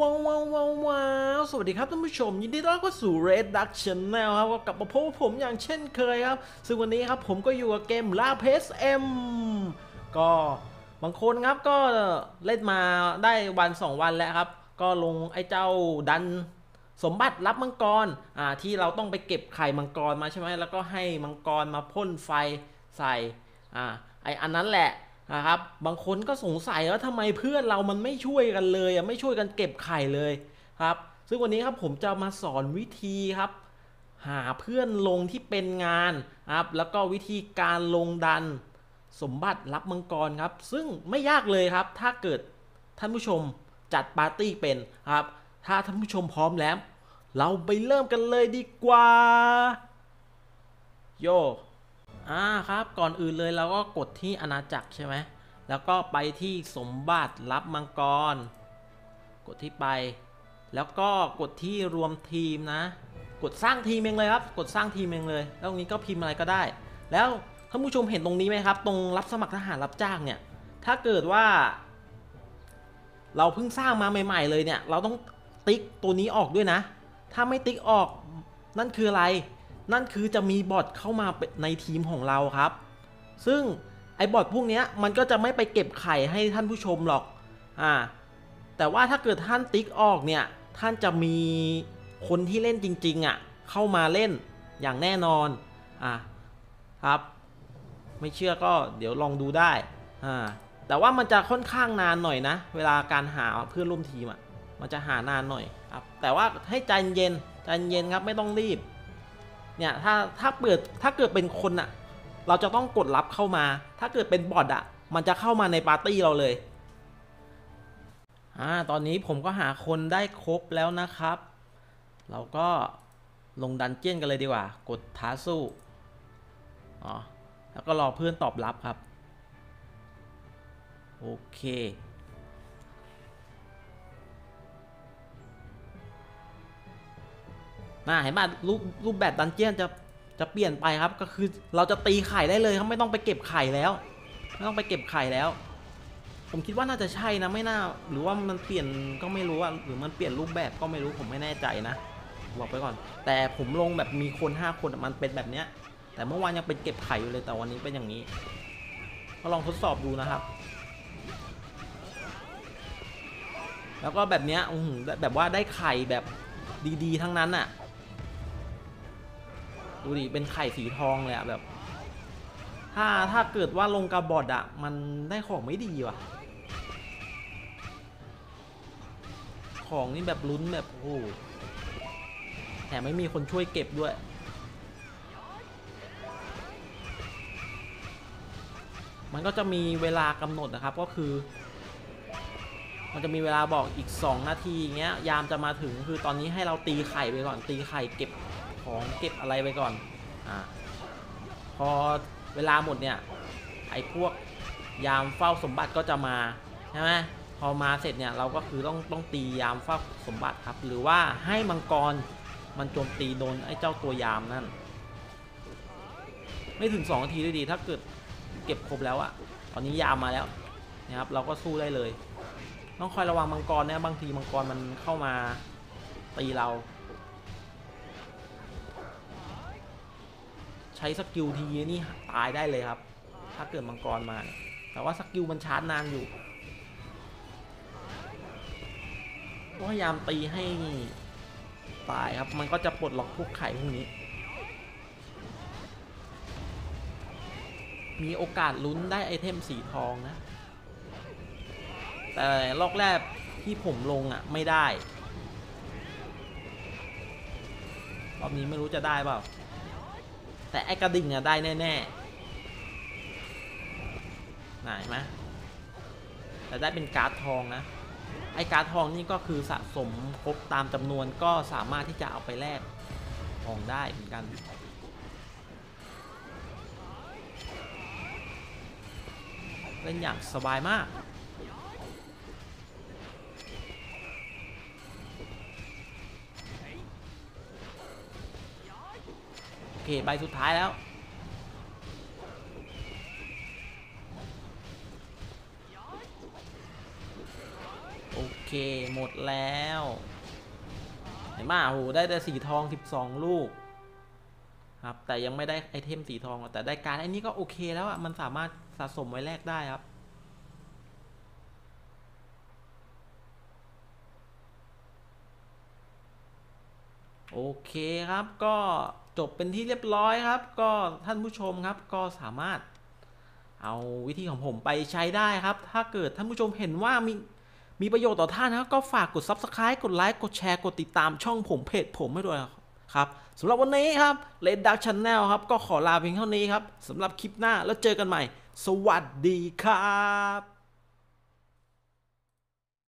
ว้าวว้าวว้าววาวสวัสดีครับท่านผู้ชม ยินดีต้อนรับเข้าสู่ Red Duck Channel ครับก็กลับมาพบกับผมอย่างเช่นเคยครับ ซึ่งวันนี้ครับผมก็อยู่กับเกม La p e s M ก็บางคนครับก็เล่นมาได้วัน 2 วันแล้วครับ ก็ลงไอ้เจ้าดันสมบัติรับมังกรอ่าที่เราต้องไปเก็บไข่มังกรมาใช่ไหมแล้วก็ให้มังกรมาพ่นไฟใส่อ่าไออันนั้นแหละ นะครับ บางคนก็สงสัยว่าทำไมเพื่อนเรามันไม่ช่วยกันเลยอะไม่ช่วยกันเก็บไข่เลยครับ ซึ่งวันนี้ครับผมจะมาสอนวิธีครับ หาเพื่อนลงที่เป็นงานครับ แล้วก็วิธีการลงดันสมบัติรับมังกรครับ ซึ่งไม่ยากเลยครับ ถ้าเกิดท่านผู้ชมจัดปาร์ตี้เป็นครับ ถ้าท่านผู้ชมพร้อมแล้ว เราไปเริ่มกันเลยดีกว่า โย อ่าครับก่อนอื่นเลยเราก็กดที่อาณาจักรใช่ไหมแล้วก็ไปที่สมบัติรับมังกร กดที่ไป แล้วก็กดที่รวมทีมนะ กดสร้างทีมเองเลยครับ กดสร้างทีมเองเลย แล้วตรงนี้ก็พิมพ์อะไรก็ได้ แล้วท่านผู้ชมเห็นตรงนี้ไหมครับ ตรงรับสมัครทหารรับจ้างเนี่ย ถ้าเกิดว่า เราเพิ่งสร้างมาใหม่ ๆ เลยเนี่ย เราต้องติ๊กตัวนี้ออกด้วยนะ ถ้าไม่ติ๊กออกนั่นคืออะไร นั่นคือจะมีบอทเข้ามาในทีมของเราครับ ซึ่งไอ้บอทพวกนี้มันก็จะไม่ไปเก็บไข่ให้ท่านผู้ชมหรอกอ่าแต่ว่าถ้าเกิดท่านติ๊กออกเนี่ย ท่านจะมีคนที่เล่นจริงๆอะเข้ามาเล่นอย่างแน่นอนอ่าครับ ไม่เชื่อก็เดี๋ยวลองดูได้อ่าแต่ว่ามันจะค่อนข้างนานหน่อยนะ เวลาการหาเพื่อนร่วมทีมอะมันจะหานานหน่อยครับแต่ว่าให้ใจเย็นใจเย็นครับไม่ต้องรีบ เนี่ยถ้าถ้าเปิดถ้าเกิดเป็นคนอะเราจะต้องกดรับเข้ามา ถ้าเกิดเป็นบอทอะมันจะเข้ามาในปาร์ตี้เราเลยอ่าตอนนี้ผมก็หาคนได้ครบแล้วนะครับ เราก็ลงดันเจี้ยนกันเลยดีกว่า กดท้าสู้อ๋อแล้วก็รอเพื่อนตอบรับครับ โอเค น่าเห็นป่ะรูปรูปแบบดันเจียนจะจะเปลี่ยนไปครับก็คือเราจะตีไข่ได้เลยครับไม่ต้องไปเก็บไข่แล้วไม่ต้องไปเก็บไข่แล้ว ผมคิดว่าน่าจะใช่นะไม่น่า หรือว่ามันเปลี่ยนก็ไม่รู้ว่าหรือมันเปลี่ยนรูปแบบก็ไม่รู้ผมไม่แน่ใจนะบอกไปก่อน แต่ผมลงแบบมีคน 5 คนมันเป็นแบบเนี้ย แต่เมื่อวานยังเป็นเก็บไข่อยู่เลยแต่วันนี้เป็นอย่างนี้ ก็ลองทดสอบดูนะครับ แล้วก็แบบเนี้ยอื้อหือแบบว่าได้ไข่แบบดีๆ ทั้งนั้นอะ ดูดิเป็นไข่สีทองเลยอะแบบ ถ้าถ้าเกิดว่าลงกระบอดอะมันได้ของไม่ดีว่ะ ของนี่แบบลุ้นแบบโอ้โหแถมไม่มีคนช่วยเก็บด้วยมันก็จะมีเวลากำหนดนะครับก็คือ มันจะมีเวลาบอกอีก 2 นาทีอย่างเงี้ยยามจะมาถึงคือตอนนี้ให้เราตีไข่ไปก่อนตีไข่เก็บ ของเก็บอะไรไปก่อนอ่าพอเวลาหมดเนี่ยไอ้พวกยามเฝ้าสมบัติก็จะมาใช่ไหมพอมาเสร็จเนี่ยเราก็คือต้องต้องตียามเฝ้าสมบัติครับ หรือว่าให้มังกรมันโจมตีโดนไอ้เจ้าตัวยามนั่น ไม่ถึง2นาทีด้วยดี ถ้าเกิดเก็บครบแล้วอะตอนนี้ยามมาแล้วนะครับ เราก็สู้ได้เลย ต้องคอยระวังมังกรนะบางทีมังกรมันเข้ามาตีเรา ช้สกิลทีนี่ตายได้เลยครับ ถ้าเกิดมังกรมา แต่ว่าสกิลมันชาร์จนานอยู่ก็พยายามตีให้ตายครับ มันก็จะปลดล็อกพวกไข่พวกนี้ มีโอกาสลุ้นได้ไอเทมสีทองนะ แต่ลอกแรกที่ผมลงอะ ไม่ได้ รอบนี้ไม่รู้จะได้เปล่า แต่ไอ้กระดิ่งอะได้แน่ๆน่าเห็นไหมแต่ได้เป็นการ์ดทองนะ ไอ้การ์ดทองนี่ก็คือสะสมครบตามจำนวนก็สามารถที่จะเอาไปแลกทองได้เหมือนกันเล่นอย่างสบายมาก เคใบสุดท้ายแล้ว โอเคหมดแล้วเห็นไหมโอ้โหได้แต่สีทอง 12 ลูกครับแต่ยังไม่ได้ไอเทมสีทอง แต่ได้การไอ้นี้ก็โอเคแล้วอะมันสามารถสะสมไว้แลกได้ครับ โอเคครับก็จบเป็นที่เรียบร้อยครับ ก็ท่านผู้ชมครับก็สามารถเอาวิธีของผมไปใช้ได้ครับ ถ้าเกิดท่านผู้ชมเห็นว่ามีมีประโยชน์ต่อท่านนะก็ฝากกด Subscribe กดไลค์กดแชร์กดติดตามช่องผมเพจผมให้ด้วยครับสำหรับวันนี้ครับ Red Dark Channel ครับ ก็ขอลาเพียงเท่านี้ครับสำหรับคลิปหน้าแล้วเจอกันใหม่ สวัสดีครับ